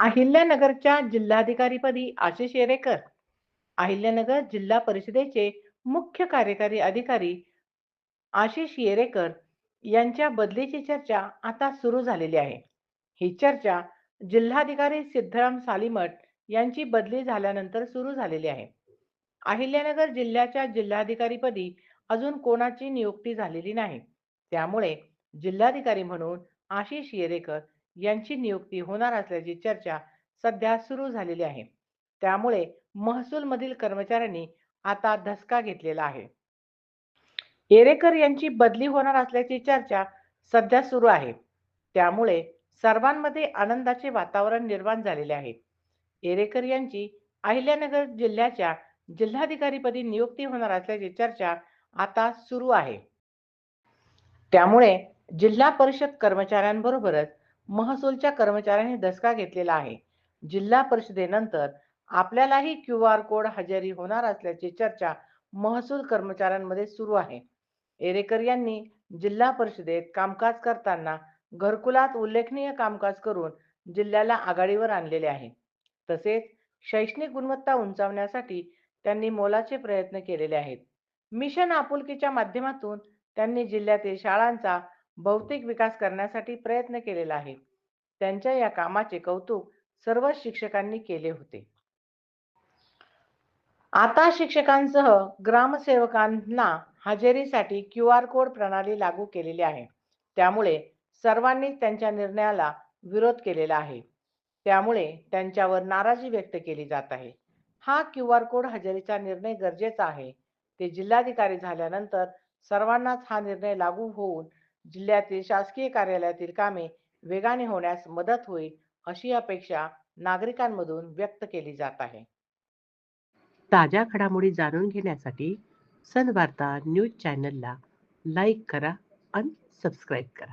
अहिल्यानगरच्या जिल्हाधिकारीपदी आशिष येरेकर. अहिल्यानगर जिल्हा परिषदेचे मुख्य कार्यकारी अधिकारी आशिष येरेकर यांच्या बदलीची चर्चा आता सुरू झालेली आहे. ही चर्चा जिल्हाधिकारी सिद्धराम सालीमठ यांची बदली झाल्यानंतर सुरू झालेली आहे. अहिल्यानगर जिल्ह्याच्या जिल्हाधिकारीपदी अजून कोणाची नियुक्ती झालेली नाही. त्यामुळे जिल्हाधिकारी म्हणून आशिष येरेकर यांची नियुक्ती होणार असल्याची चर्चा सध्या सुरू झालेली आहे. त्यामुळे महसूल मधील कर्मचाऱ्यांनी आता धसका घेतलेला आहे. येरेकर यांची बदली होणार असल्याची चर्चा सध्या सुरू आहे. त्यामुळे सर्वांमध्ये आनंदाचे वातावरण निर्माण झालेले आहे. येरेकर यांची अहिल्यानगर जिल्ह्याच्या जिल्हाधिकारीपदी नियुक्ती होणार असल्याची चर्चा आता सुरू आहे. त्यामुळे जिल्हा परिषद कर्मचाऱ्यांबरोबरच महसूलच्या कर्मचाऱ्यांनी दसका घेतलेला आहे. जिल्हा परिषदेनंतर आपल्यालाही क्यू आर कोड हजेरी होणार असल्याची चर्चा महसूल कर्मचाऱ्यांमध्ये सुरू आहे. एरेकर यांनी जिल्हा परिषदेत कामकाज करताना घरकुलात उल्लेखनीय कामकाज करून जिल्ह्याला आघाडीवर आणलेले आहे. तसेच शैक्षणिक गुणवत्ता उंचावण्यासाठी त्यांनी मोलाचे प्रयत्न केलेले आहेत. मिशन आपुलकीच्या माध्यमातून त्यांनी जिल्ह्यातील शाळांचा भौतिक विकास करण्यासाठी प्रयत्न केलेला आहे. त्यांच्या या कामाचे कौतुक सर्व शिक्षकांनी केले होते. आता शिक्षकांसह ग्रामसेवकांना हजेरीसाठी क्यू आर कोड प्रणाली लागू केलेली आहे. त्यामुळे सर्वांनी त्यांच्या निर्णयाला विरोध केलेला आहे. त्यामुळे त्यांच्यावर नाराजी व्यक्त केली जात आहे. हा क्यू आर कोड हजेरीचा निर्णय गरजेचा आहे. ते जिल्हाधिकारी झाल्यानंतर सर्वांनाच हा निर्णय लागू होऊन जिल्ह्यातील शासकीय कार्यालयातील कामे वेगाने होण्यास मदत होईल अशी अपेक्षा नागरिकांमधून व्यक्त केली जात आहे. ताज्या घडामोडी जाणून घेण्यासाठी सनवार्ता न्यूज चॅनलला लाईक करा आणि सबस्क्राईब करा.